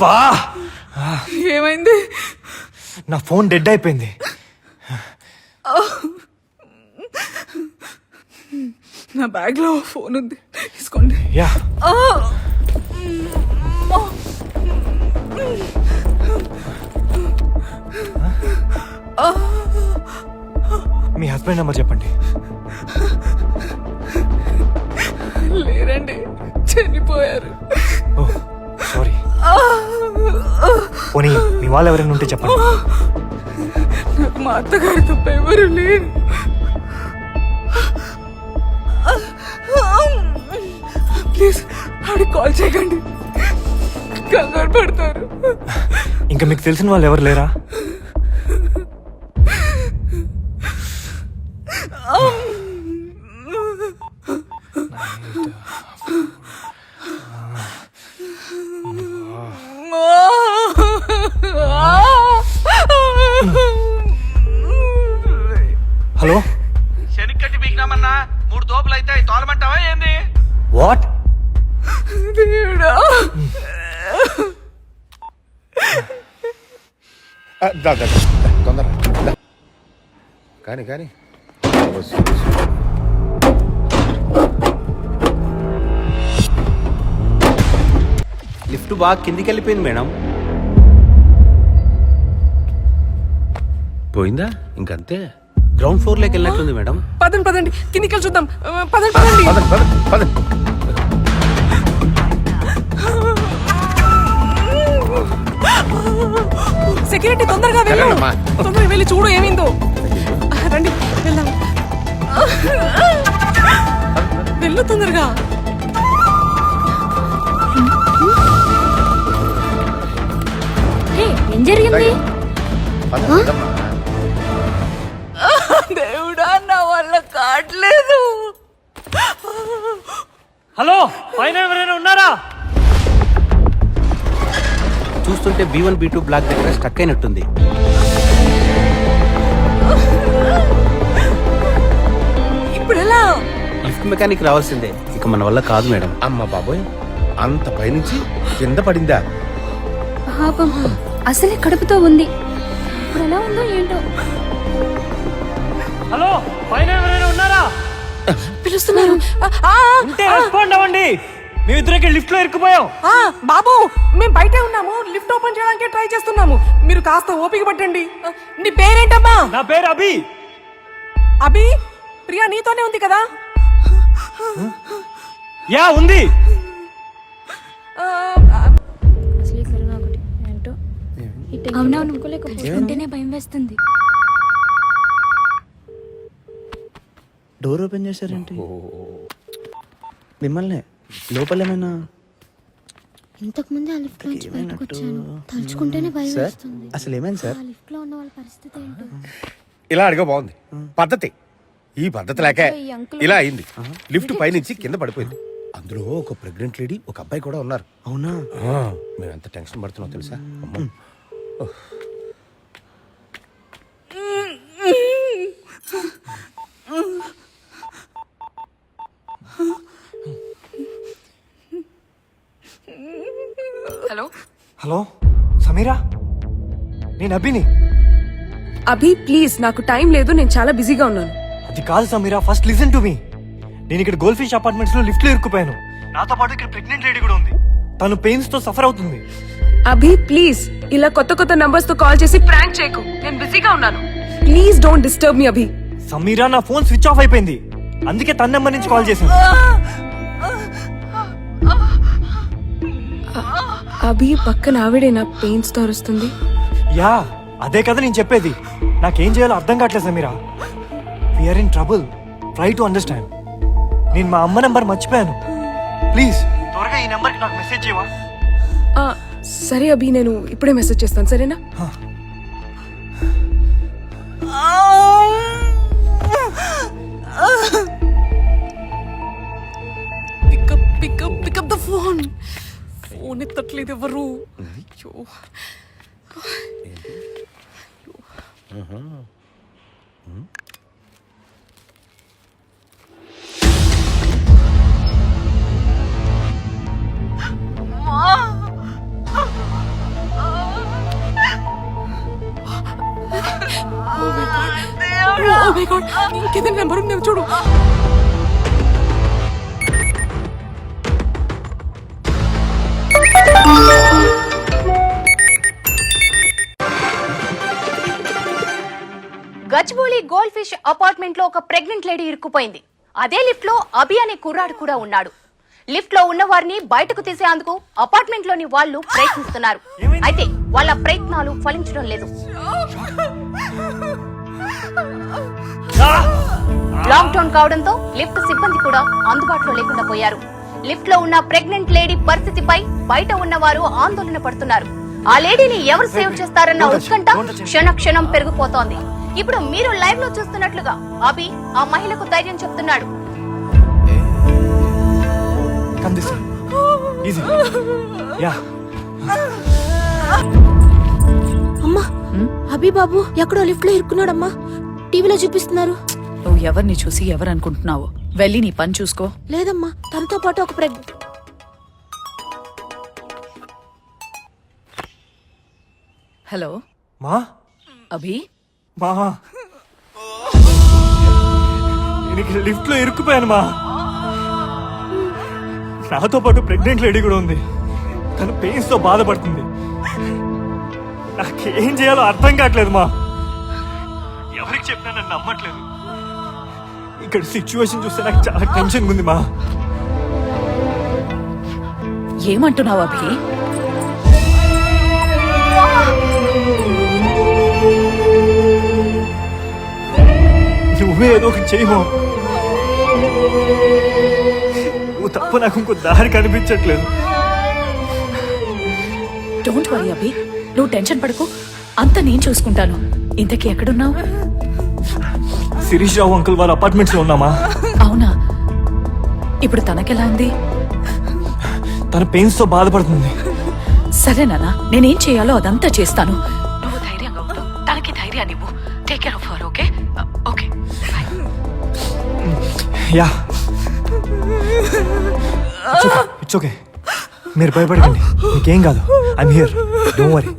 బా ఏమైంది? నా ఫోన్ డెడ్ అయిపోయింది. నా బ్యాగ్లో ఫోన్ ఉంది. తీసుకోండి. యా. మీ హస్బెండ్ నెంబర్ చెప్పండి. పోనీ మీ వాళ్ళు ఎవరైనా ఉంటే చెప్పండి. నాకు మా అత్తగారి తప్ప ఎవరు లేరు. ప్లీజ్ ఆవిడ కాల్ చేయకండి. కంగారు పడతారు. ఇంకా మీకు తెలిసిన వాళ్ళు ఎవరు లేరా? హలో? శనిక్కటి బీకినామన్నా మూడు తోపులు అయితే తోలమంటావా ఏంది? వాట్? దేవుడా. తొందర. కానీ కానీ. లిఫ్ట్ బాగా కిందికి వెళ్ళిపోయింది మేడం. పోయిందా? ఇంకంతే. గ్రౌండ్ ఫ్లోర్లోకి వెళ్ళినట్టుంది మేడం. పదండి పదండి. కిందికి వెళ్ళి చూద్దాం. పదండి పదండి. పదండి పదండి పదండి. సెక్యూరిటీ తొందరగా వెళ్ళు. వెళ్ళండమ్మా. తొందరగా వెళ్ళి చూడు ఏమైందో. రండి వెళ్దాం. వెళ్ళు తొందరగా. హే, ఏం జరిగింది? పదండి. వల్ల కావట్లేదు హలో పైన ఎవరైనా ఉన్నారా? చూస్తుంటే B one B two block దగ్గర స్టక్ అయినట్టుంది. ఇప్పుడు ఎలా లిఫ్ట్ మెకానిక్ రావాల్సిందే. ఇక మన వల్ల కాదు మేడం. అమ్మ బాబోయ్ అంత పైనుంచి కింద పడిందా? పాపం. అసలే కడుపుతో ఉంది. ఇప్పుడు ఎలా ఉందో ఏంటో. హలో పైన ఎవరైనా ఉన్నారా? పిలుస్తున్నారు. ఉంటే రెస్పాండ్ అవ్వండి. మేమిద్దరికి లిఫ్ట్లో ఇరుక్కుపోయాం. ఆ, బాబు మేము బయటే ఉన్నాము. లిఫ్ట్ ఓపెన్ చేయడానికి ట్రై చేస్తున్నాము. మీరు కాస్త ఓపిక పట్టండి. నీ పేరేంటమ్మా? నా పేరు అభి. అభి ప్రియా నీతోనే ఉంది కదా? యా ఉంది. అవునవును. తలుచుకుంటేనే భయం వేస్తుంది. డోర్ ఓపెన్ చేశారేంటి? మిమ్మల్ని లోపల ఏమైనా ఇంతకు ముందే ఆ లిఫ్ట్ నుంచి బయటకు వచ్చాను. తలుచుకుంటేనే భయం సార్ వేస్తుంది. అసలు ఏమైంది సార్? ఆ లిఫ్ట్లో ఉన్న వాళ్ళ పరిస్థితి ఏంటో? ఇలా అడిగా బాగుంది. పద్ధతి. ఈ పద్ధతి లేక ఈ ఇలా అయింది. లిఫ్ట్ పైనుంచి కింద పడిపోయింది. అందులో ఒక ప్రెగ్నెంట్ లేడీ ఒక అబ్బాయి కూడా ఉన్నారు. అవునా? ఆ, మేము ఎంత టెన్షన్ పడుతున్నాం తెలుసా? అమ్మో. హలో. హలో సమీరా? నేను అభిని. అభి ప్లీజ్ నాకు టైం లేదు నేను చాలా బిజీగా ఉన్నాను. అది కాదు Sameera first listen to me. నేను ఇక్కడ గోల్డ్ ఫిష్ అపార్ట్మెంట్స్లో లిఫ్ట్లో ఇరుక్కుపోయాను. నాతో పాటు ఇక్కడ ప్రెగ్నెంట్ లేడీ కూడా ఉంది. తను పెయిన్స్తో సఫర్ అవుతుంది. అభి ప్లీజ్ ఇలా కొత్త కొత్త నంబర్స్తో కాల్ చేసి ప్రాంక్ చేయకు. నేను బిజీగా ఉన్నాను. Please don't disturb me Abhi. Sameera నా ఫోన్ స్విచ్ ఆఫ్ అయిపోయింది. అందుకే తన నెంబర్ నుంచి కాల్ చేశాను. అభి పక్కన ఆవిడే నా పెయిన్స్తో అరుస్తుంది యా అదే కదా నేను చెప్పేది. నాకేం చేయాలో అర్థం కావట్లేదు Sameera. We're in trouble try to understand నేను మా అమ్మ నెంబర్ మర్చిపోయాను. ప్లీజ్ త్వరగా ఈ నెంబర్కి నాకు మెసేజ్ చేయవా ఆ, సరే అభి నేను ఇప్పుడే మెసేజ్ చేస్తాను సరేనా? Pick up pick up pick up the phone phone ఎత్తట్లేదు ఎవరు? అయ్యో. ఓ మై గాడ్ ఇంకేదైనా నెంబర్ ఉందేమో చూడు. ఫిష్ అపార్ట్మెంట్లో ఒక ప్రెగ్నెంట్ లేడీ ఇరుక్కుపోయింది. అదే లిఫ్ట్లో అభి అనే కుర్రాడు కూడా ఉన్నాడు. లిఫ్ట్లో ఉన్న వారిని బయటకు తీసేందుకు అపార్ట్మెంట్లోని వాళ్ళు ప్రయత్నిస్తున్నారు. అయితే వాళ్ళ ప్రయత్నాలు ఫలించడం లేదు. లాక్డౌన్ కావడంతో లిఫ్ట్ సిబ్బంది కూడా అందుబాటులో లేకుండా పోయారు. లిఫ్ట్లో ఉన్న ప్రెగ్నెంట్ లేడీ పరిస్థితిపై బయట ఉన్నవారు ఆందోళన పడుతున్నారు. ఆ లేడీని ఎవరు సేవ్ చేస్తారన్న ఉత్కంఠ క్షణ క్షణం పెరిగిపోతోంది. ఇప్పుడు మీరు లైవ్లో చూస్తున్నట్లుగా అభి ఆ మహిళకు ధైర్యం చెప్తున్నాడు. కమ్ దిస్ ఈజీ యా అమ్మా అభి బాబు ఎక్కడో లిఫ్ట్లో ఇరుక్కున్నాడమ్మా. టీవీలో చూపిస్తున్నారు. నువ్వు ఎవరిని చూసి ఎవరు అనుకుంటున్నావు? వెళ్ళి నీ పని చూసుకో. లేదమ్మా తనతో పాటు ఒక ప్రెగ్ హలో? మా? అభి? మా. నేను ఇక్కడ లిఫ్ట్లో ఇరుక్కుపోయాను మా. నాతో పాటు ప్రెగ్నెంట్ లేడీ కూడా ఉంది. తను పెయిన్స్తో బాధపడుతుంది. నాకేం చేయాలో అర్థం కావట్లేదు మా. ఎవరికి చెప్పినా నన్ను నమ్మట్లేదు. ఇక్కడ సిచ్యువేషన్ చూస్తే నాకు చాలా టెన్షన్ ఉంది మా. ఏమంటున్నావు అభి? ఏదో ఒకటి నువ్వు తప్ప నాకు ఇంకో దారి కనిపించట్లేదు. Don't worry Abhi. నువ్వు టెన్షన్ పడకు. అంతా నేను చూసుకుంటాను. ఇంతకీ ఎక్కడున్నావు? శిరీష్ రావు అంకుల్ వాళ్ళ అపార్ట్మెంట్స్లో ఉన్నామా? అవునా? ఇప్పుడు తనకెలా ఉంది? తన పెయిన్స్తో బాధపడుతుంది. సరే నాన్న నేనేం చేయాలో అదంతా చేస్తాను. నువ్వు ధైర్యంగా ఉండు. తనకి ధైర్యాన్ని ఇవ్వు. Take care of ya. It's okay మీరు భయపడకండి. మీకేం కాదు. I'm here don't worry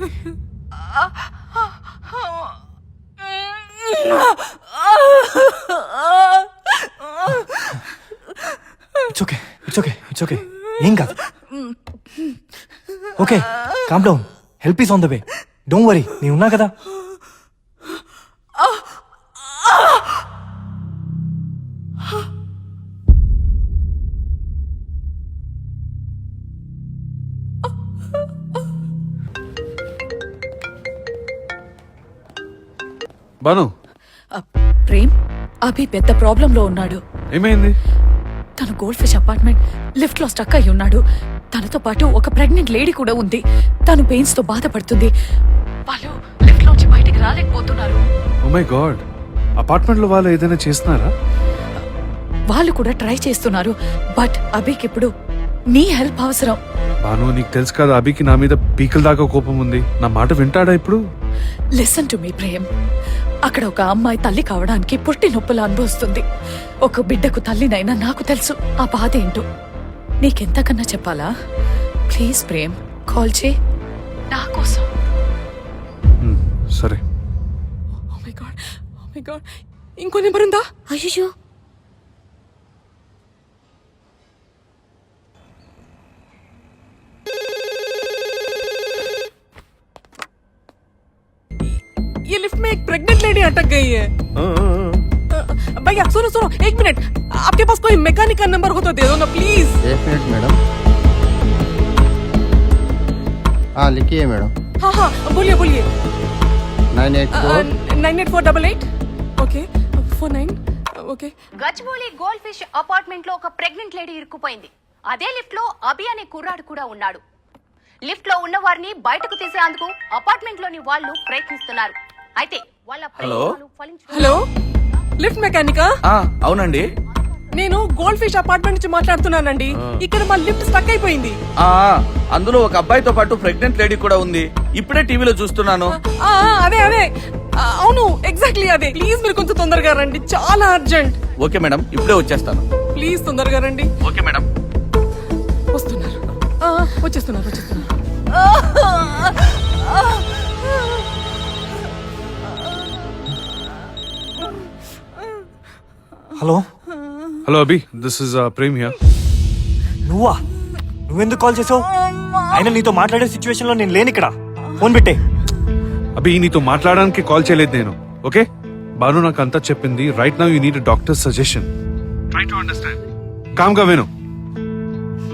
it's okay it's okay it's okay ఏం కాదు. Okay calm down help is on the way don't worry నేను ఉన్నా కదా. బాను ప్రేమ్ అభి పెద్ద ప్రాబ్లంలో ఉన్నాడు. ఏమైంది? తన గోల్డ్ ఫిష్ అపార్ట్మెంట్ లిఫ్ట్లో స్టక్ అయి ఉన్నాడు. తనతో పాటు ఒక ప్రెగ్నెంట్ లేడీ కూడా ఉంది. తను పెయిన్స్తో బాధపడుతుంది. వాళ్ళు లిఫ్ట్ లోంచి బయటికి రాలేకపోతున్నారు. ఓ మై గాడ్ అపార్ట్మెంట్లో వాళ్ళు ఏదైనా చేస్తున్నారా? వాళ్ళు కూడా ట్రై చేస్తున్నారు. బట్ అభికి ఇప్పుడు నీ హెల్ప్ అవసరం. బాను నీకు తెలుసు కదా అభికి నా మీద పీకల దాకా కోపం ఉంది. నా మాట వింటాడా ఇప్పుడు? Listen to me Prem. అక్కడ ఒక అమ్మాయి తల్లి కావడానికి పుట్టి నొప్పులు అనుభవిస్తుంది. ఒక బిడ్డకు తల్లినైనా నాకు తెలుసు. ఆ బాధ ఏంటో. నీకెంతకన్నా చెప్పాలా? ప్లీజ్ ప్రేమ్ కాల్ చే నా కోసం. సరే. Oh my god oh my god ఇంకో నెంబర్ ఉందా? అయ్యో लेडी अटक गई है अ, भैया सुनो सुनो एक मिनट आपके पास कोई मैकेनिक का नंबर हो तो दे दो ना प्लीज एक मिनट मैडम हाँ लिखिए मैडम हाँ हाँ बोलिए बोलिए nine eight four nine eight four double eight okay four nine okay Gachibowli gold fish apartment లో ఒక ప్రెగ్నెంట్ లేడీ ఇరుక్కుపోయింది అదే లిఫ్ట్ లో అభి అనే కుర్రాడు కూడా ఉన్నాడు లిఫ్ట్ లో ఉన్న వారిని బయటకు తీసేందుకు అపార్ట్మెంట్ లోని వాళ్ళు ప్రయత్నిస్తున్నారు అయితే ఫలించడం హలో లిఫ్ట్ మెకానికా అవునండి. నేను గోల్డ్ ఫిష్ అపార్ట్మెంట్ నుంచి మాట్లాడుతున్నానండి. ఇక్కడ మా లిఫ్ట్ స్టక్ అయిపోయింది. ఆ అందులో ఒక అబ్బాయితో పాటు ప్రెగ్నెంట్ లేడీ కూడా ఉంది. ఇప్పుడే టీవీలో చూస్తున్నాను. అదే అదే. అవును ఎగ్జాక్ట్లీ అదే. ప్లీజ్ మీరు కొంచెం తొందరగా రండి. చాలా అర్జెంట్ ఓకే మేడం ఇప్పుడే వచ్చేస్తాను. ప్లీజ్ తొందరగా రండి. Okay madam. వస్తున్నారు. ఆ, వచ్చేస్తున్నారు వచ్చేస్తున్నారు. Hello? Hello Abhi this is Prem here నువ్వా? నువ్వెందుకు కాల్ చేసావు? అయినా నీతో మాట్లాడే సిచ్యువేషన్లో నేను లేను ఇక్కడ. ఫోన్ పెట్టే. అభి నీతో మాట్లాడడానికి కాల్ చేయలేదు నేను ఓకే? బాను నాకు అంతా చెప్పింది right now you need doctor suggestion try to understand కామ్గా విను.